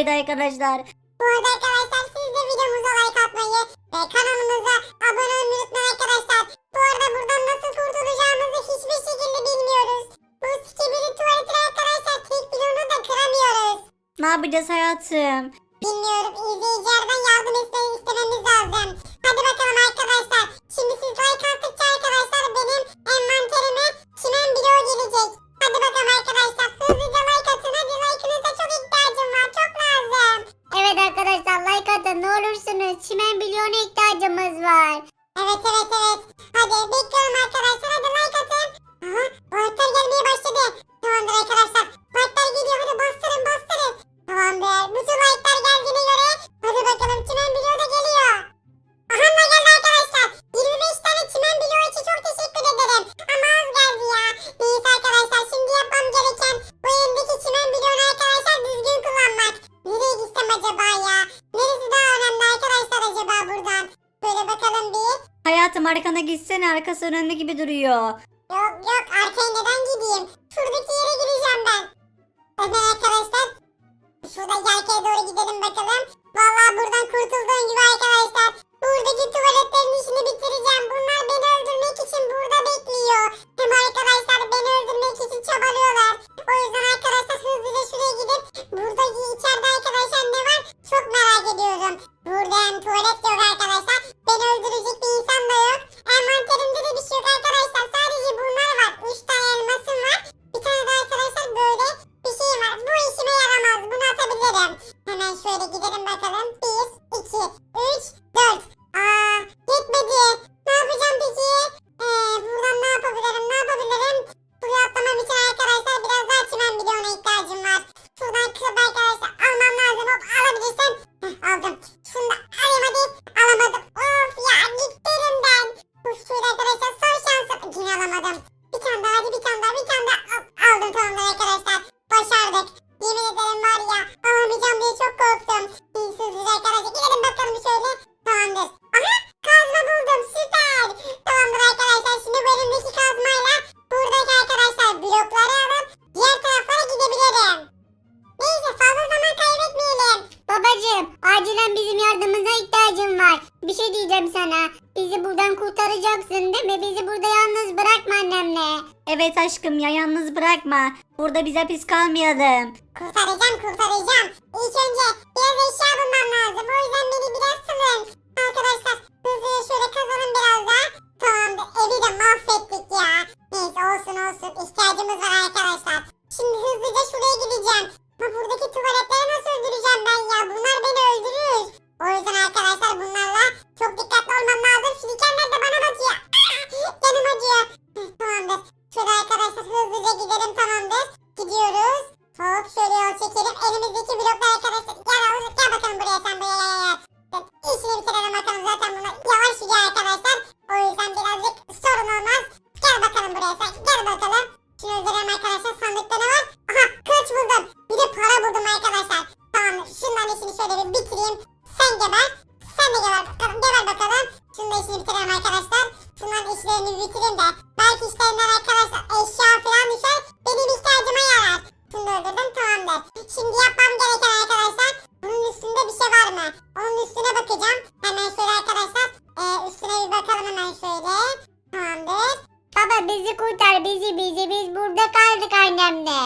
Evet arkadaşlar. Bu arada arkadaşlar siz de videomuza like atmayı ve kanalımıza abone olmayı unutmayın arkadaşlar. Bu arada buradan nasıl kurtulacağımızı hiçbir şekilde bilmiyoruz. Bu skibidi tuvaletini arkadaşlar tek bloğunu da kıramıyoruz. Ne yapacağız hayatım? Bilmiyorum izleyicilerden yardım iste- istememiz lazım. Hadi bakalım arkadaşlar. Şimdi siz like attıkça arkadaşlar benim envanterime çimen bloğu gelecek. Hadi bakalım arkadaşlar hızlıca Evet arkadaşlar like atın ne olursunuz. Çimen milyona ihtiyacımız var. Evet evet evet. Hadi bekliyorum arkadaşlar. Hadi like atın. Aha bayraklar gelmeye başladı. Tamamdır arkadaşlar. Bayraklar geliyor. Hadi arkası önünde gibi duruyor. Yok yok arkaya neden gideyim? Şuradaki yere gideceğim ben. Hemen arkadaşlar. Şuradaki arkaya doğru gidelim bakalım. Vallahi buradan kurtulduğum gibi arkadaşlar. Buradaki tuvaletlerin işini bitireceğim. Bunlar beni öldürmek için burada bekliyor. Hem arkadaşlar beni öldürmek için çabalıyorlar. O yüzden arkadaşlar hızlıca şuraya gidip buradaki içeride arkadaşlar ne var çok merak ediyorum. Burada hem tuvalet yok arkadaşlar. Beni öldürecek bir insan da yok. Envanterimde de bir şey yok arkadaşlar. Sadece bunlar var. 3 tane elmasım var. Bir tane de arkadaşlar böyle bir şey var. Bu işime yaramaz. Bunu atabilirim. Hemen şöyle gidelim bakalım. 1, 2, 3, 4. Aa yetmedi. Ne yapacağım peki? Ee, buradan ne yapabilirim? Ne yapabilirim? Buraya atlamam için arkadaşlar biraz daha çimen bloğuna ihtiyacım var. Şuradan kırıp arkadaşlar almam lazım. Hop alabilirsem. Heh, aldım. Şunu da alayım hadi. Alamadım. Of ya gitti elimden. Bu şöyle arkadaşlar son şansım. Yine alamadım. Bir tane daha bir tane daha bir tane daha. Al- aldım tamamdır arkadaşlar. Başardık. Yemin ederim var ya alamayacağım diye çok korktum. Bize pis kalmayalım. Kurtar bizi bizi biz burada kaldık annemle.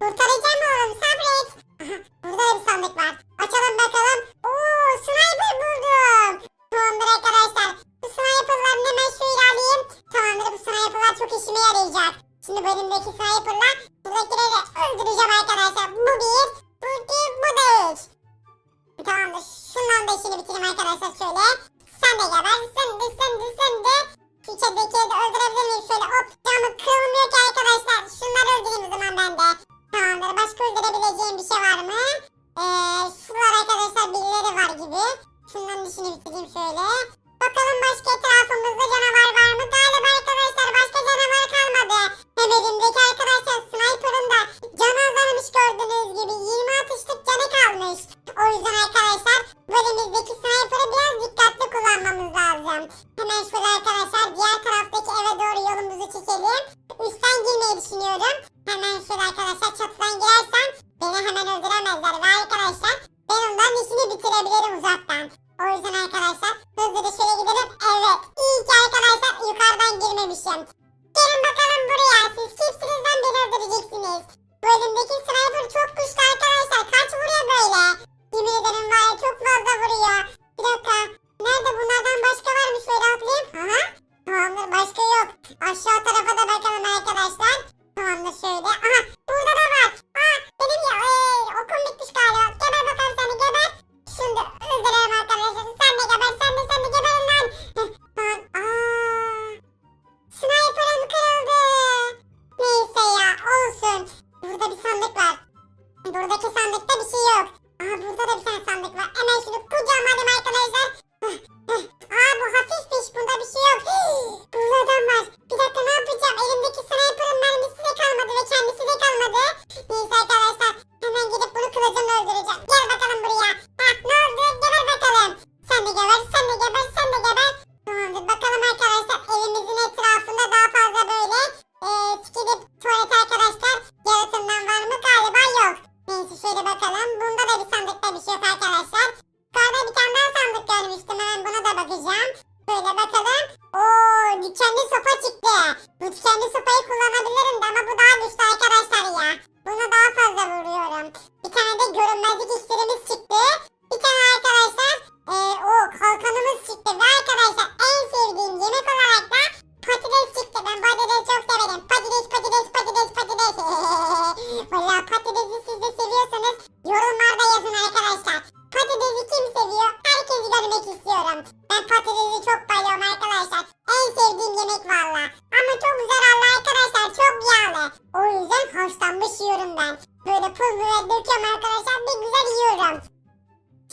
Kurtaracağım oğlum sabret. Burada da bir sandık var. Açalım bakalım. Oo sniper buldum. Tamamdır arkadaşlar. Bu sniper'ların hemen şöyle alayım. Tamamdır bu sniper'lar çok işime yarayacak. Şimdi bu elimdeki sniper'la buradakileri öldüreceğim arkadaşlar. Bu bir, bu iki, bu da üç. Tamamdır. Şundan da işini bitireyim arkadaşlar şöyle. Sen de geber. Sen de sen de sen de. İçeridekileri de öldürebilir miyim? Şöyle hop arkadaşlar diğer taraftaki eve doğru yolumuzu çekelim. Üstten girmeyi düşünüyorum. Hemen şöyle arkadaşlar çatıdan girersem beni hemen öldüremezler. Ve arkadaşlar ben onların işini bitirebilirim uzaktan. O yüzden arkadaşlar hızlıca şöyle gidelim. Evet iyi ki arkadaşlar yukarıdan girmemişim. Gelin bakalım buraya. Siz kimsiniz lan beni öldüreceksiniz. Bu elimdeki sniper çok güçlü arkadaşlar. Kaç vuruyor böyle? Yemin ederim var ya çok fazla vuruyor. Bir dakika. Nerede bunlardan başka var mı? Şöyle atlayayım. Aha. Tamamdır sopayı kullanabilirim de ama bu daha güçlü arkadaşlar ya. Buna daha fazla vuruyorum. Bir tane de görünmezlik iksirimiz çıktı. Bir tane arkadaşlar eee o kalkanımız çıktı. Ve arkadaşlar en sevdiğim yemek olarak da O yüzden haşlanmış yiyorum ben. Böyle pul biber döküyorum arkadaşlar. Bir güzel yiyorum.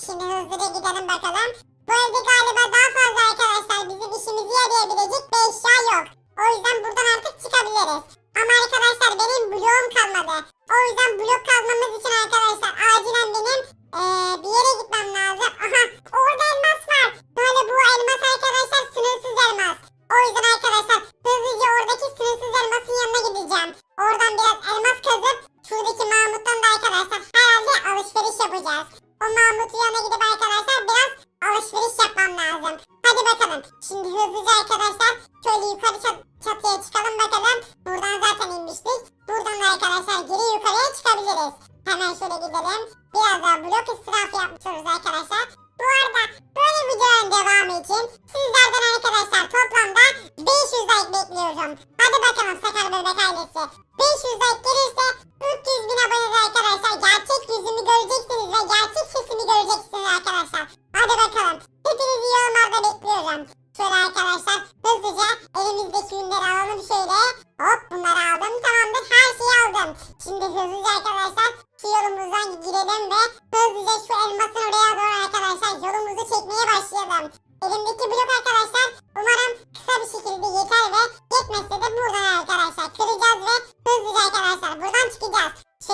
Şimdi hızlıca gidelim bakalım. Bu evde galiba daha fazla arkadaşlar bizim işimizi yarayabilecek bir eşya yok. O yüzden buradan artık çıkabiliriz. Ama arkadaşlar benim bloğum kalmadı. O yüzden blok kazmamız için arkadaşlar acilen benim eee, bir yere gitmem lazım. Aha orada elmas var. Böyle bu elmas arkadaşlar sınırsız elmas. O yüzden arkadaşlar hızlıca oradaki sınırsız elmasın yanına gideceğim. Oradan biraz elmas kazıp şuradaki Mahmut'tan da arkadaşlar herhalde alışveriş yapacağız. O Mahmut'un yanına gidip arkadaşlar biraz alışveriş yapmam lazım. Hadi bakalım. Şimdi hızlıca arkadaşlar şöyle yukarı çat- çatıya çıkalım bakalım. Buradan zaten inmiştik. Buradan da arkadaşlar geri yukarıya çıkabiliriz. Hemen şöyle gidelim. Biraz daha blok israfı yapmış oluruz arkadaşlar. Bu arada böyle videoların devamı için sizlerden arkadaşlar toplamda 500 like bekliyorum. Hadi bakalım Sakar Bebek ailesi. 500 like gelirse 300 bin abonede arkadaşlar gerçek yüzümü göreceksiniz ve gerçek sesimi göreceksiniz arkadaşlar. Hadi bakalım. Hepinizi yorumlarda bekliyorum. Şöyle arkadaşlar hızlıca elimizdeki ürünleri alalım şöyle. Hop bunları aldım tamamdır her şeyi aldım. Şimdi hızlıca arkadaşlar şu yolumuzdan girelim ve hızlıca şu elmasın oraya doğru arkadaşlar yolumuzu çekmeye başlayalım. Elimdeki blok arkadaşlar umarım kısa bir şekilde yeter ve yetmezse de buradan arkadaşlar kıracağız ve hızlıca arkadaşlar buradan çıkacağız. Şu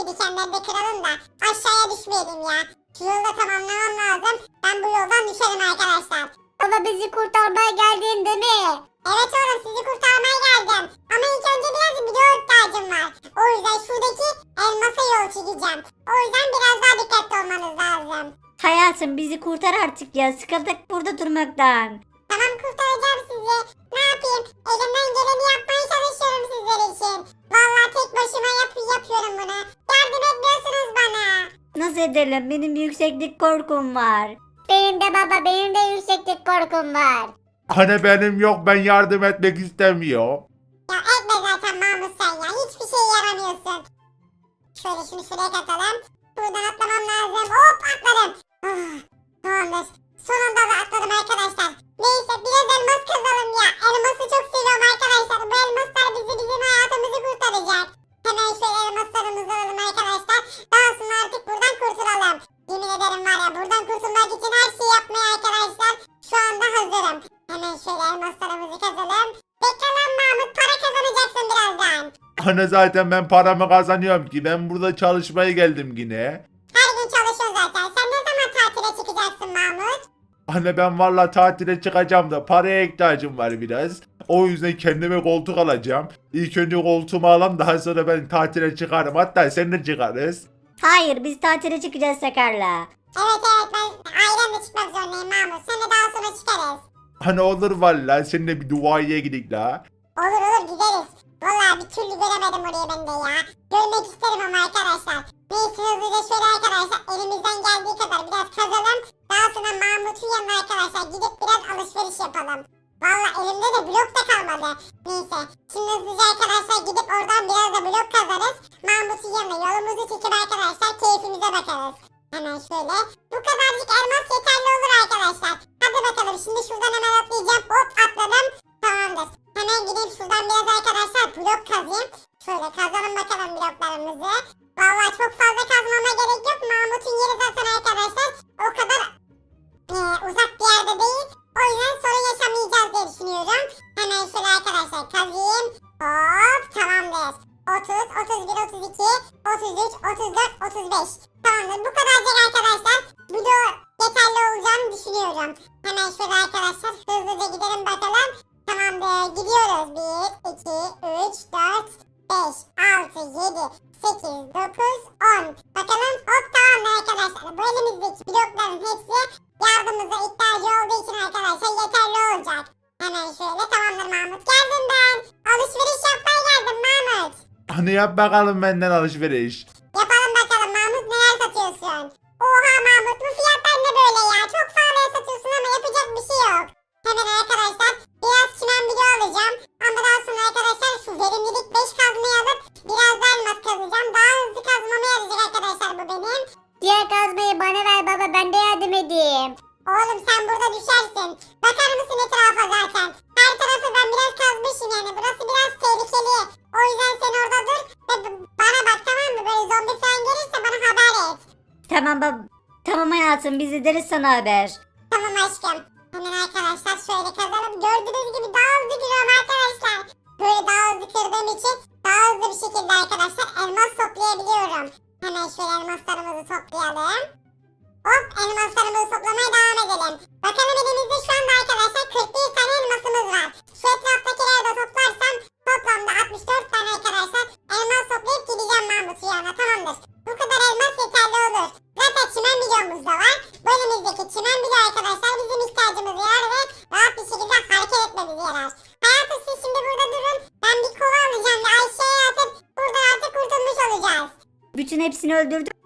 elimizdeki dikenleri de kıralım da aşağıya düşmeyelim ya. Şu yolu da tamamlamam lazım. Ben bu yoldan düşerim arkadaşlar. Baba bizi kurtarmaya geldin değil mi? Evet oğlum sizi kurtarmaya geldim. Ama ilk önce biraz video ihtiyacım var. O yüzden şuradaki elmasa yol çekeceğim. O yüzden biraz daha dikkatli olmanız lazım. Hayatım bizi kurtar artık ya. Sıkıldık burada durmaktan. Tamam kurtaracağım sizi. Ne yapayım? Elimden geleni yapmaya çalışıyorum sizler için. Vallahi tek başıma yap yapıyorum bunu. Yardım etmiyorsunuz bana. Nasıl edelim? Benim yükseklik korkum var. Benim de baba benim de yükseklik korkum var. Hani benim yok ben yardım etmek istemiyorum. Ya etme zaten Mahmut sen ya. Hiçbir şey yaramıyorsun. Şöyle şunu şuraya katalım. Buradan atlamam lazım. Hop atladım. Ah, tamamdır. Sonunda da atladım arkadaşlar. Neyse biraz elmas kazalım ya. Elması çok seviyorum arkadaşlar. Bu elmaslar bizi bizim hayatımızı kurtaracak. Hemen şöyle elmaslarımızı alalım arkadaşlar. Daha sonra artık buradan kurtulalım. Yemin ederim var ya buradan kurtulmak için her şeyi yapmaya arkadaşlar. Şu anda hazırım. Hemen şöyle elmaslarımızı kazalım. Bekle Mahmut para kazanacaksın birazdan. Hani zaten ben paramı kazanıyorum ki ben burada çalışmaya geldim yine. Her gün çalışıyorsun zaten. Sen ne zaman tatile çıkacaksın Mahmut? Anne ben valla tatile çıkacağım da paraya ihtiyacım var biraz. O yüzden kendime koltuk alacağım. İlk önce koltuğumu alalım daha sonra ben tatile çıkarım. Hatta seninle çıkarız. Hayır biz tatile çıkacağız Sakar'la. Evet evet ben ailemle çıkmak zorundayım Mahmut. Sen de daha sonra çıkarız. Hani olur valla seninle bir Dubai'ye gidelim la. Olur olur gideriz. Vallahi bir türlü göremedim orayı ben de ya. Görmek isterim ama arkadaşlar. Neyse hızlıca şöyle arkadaşlar elimizden geldiği kadar biraz kazalım. Daha sonra Mahmut'un yanına arkadaşlar gidip biraz alışveriş yapalım. Vallahi elimde de blok da kalmadı. Neyse şimdi hızlıca arkadaşlar gidip oradan biraz da blok kazarız. Mahmut'un yanına yolumuzu çekip arkadaşlar keyfimize bakarız. Hemen şöyle. Bu kadarcık düşünüyorum. Hemen şöyle arkadaşlar hızlıca gidelim bakalım. Tamamdır. Gidiyoruz. 1, 2, 3, 4, 5, 6, 7, 8, 9, 10. Bakalım. Hop tamamdır arkadaşlar. Bu elimizdeki blokların hepsi yardımımıza ihtiyacı olduğu için arkadaşlar yeterli olacak. Hemen şöyle tamamdır Mahmut. Geldim ben. Alışveriş yapmaya geldim Mahmut. Hani yap bakalım benden alışveriş. Yapalım bakalım Mahmut neler satıyorsun? Oha Mahmut bu fiyatlar ne böyle ya? Çok pahalıya satıyorsun ama biz ederiz sana haber. Tamam aşkım. Hemen arkadaşlar şöyle kazalım. Gördüğünüz gibi daha hızlı giriyorum arkadaşlar. Böyle daha hızlı kırdığım için daha hızlı bir şekilde arkadaşlar elmas toplayabiliyorum. Hemen şöyle elmaslarımızı toplayalım. Hop elmaslarımızı toplamaya devam edelim. Bakalım elimizde şu anda arkadaşlar 41 tane elmasımız var. Şu etraftakileri de toplarsam toplamda 64 tane arkadaşlar elmas toplayıp gideceğim Mahmut'un yanına tamamdır. Bu kadar elmas yeterli olur. Zaten çimen milyonumuz da var. Bu elimizdeki çimen bile arkadaşlar bizim ihtiyacımız yarar ve rahat bir şekilde hareket etmemiz yarar. Hayatım siz şimdi burada durun. Ben bir kova alacağım ve Ayşe'ye atıp buradan artık kurtulmuş olacağız. Bütün hepsini öldürdüm.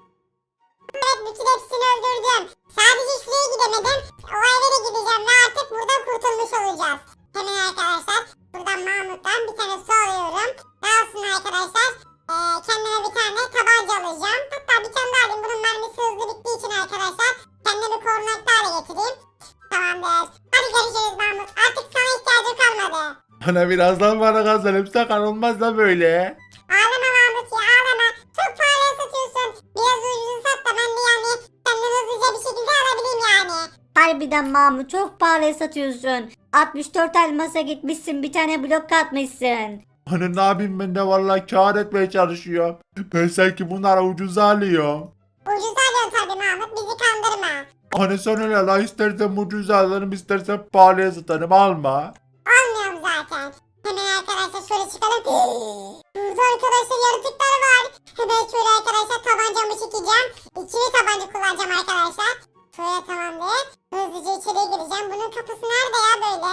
Hani birazdan bana kazanıp sakar olmaz da böyle. Ağlama Mahmut ya ağlama. Çok pahalıya satıyorsun. Biraz ucuz sat da ben de yani senden hızlıca bir şekilde alabileyim yani. Harbiden Mahmut çok pahalıya satıyorsun. 64 elmasa gitmişsin bir tane blok katmışsın. Hani ne yapayım ben de valla kâr etmeye çalışıyorum. Ben sanki bunlara ucuza alıyorum. Ucuz alıyorsun tabii Mahmut bizi kandırma. Hani sen öyle la istersen ucuza alırım istersen pahalıya satarım alma. Arkadaşlar şöyle çıkalım. Burada arkadaşlar yaratıklar var. Hemen şöyle arkadaşlar tabancamı çekeceğim. İkili tabanca kullanacağım arkadaşlar. Şöyle tamamdır. Hızlıca içeriye gireceğim. Bunun kapısı nerede ya böyle?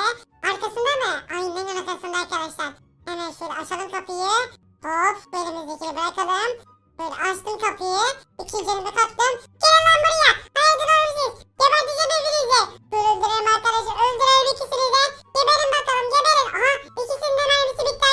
Arkasında mı? Aynen arkasında arkadaşlar. Hemen şöyle açalım kapıyı. Hop elimizdekini bırakalım. Böyle açtım kapıyı. İkinci elimi kattım. Gelin lan buraya. Haydi lan siz. Geberteceğim hepinizi. Böyle öldürelim arkadaşlar. Öldürelim ikisini de. Geberin bakalım geberin. Aha ikisinin de mermisi bitti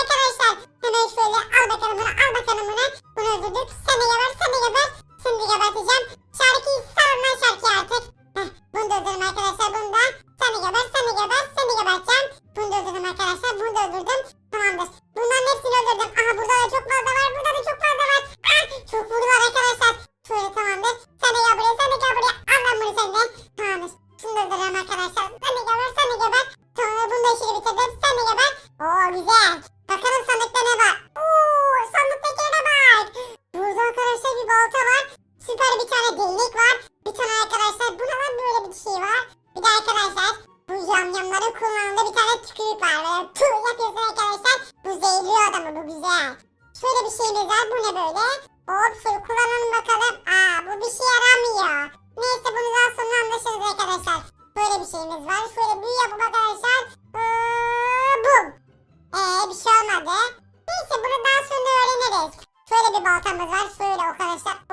baltamız var. Şöyle arkadaşlar.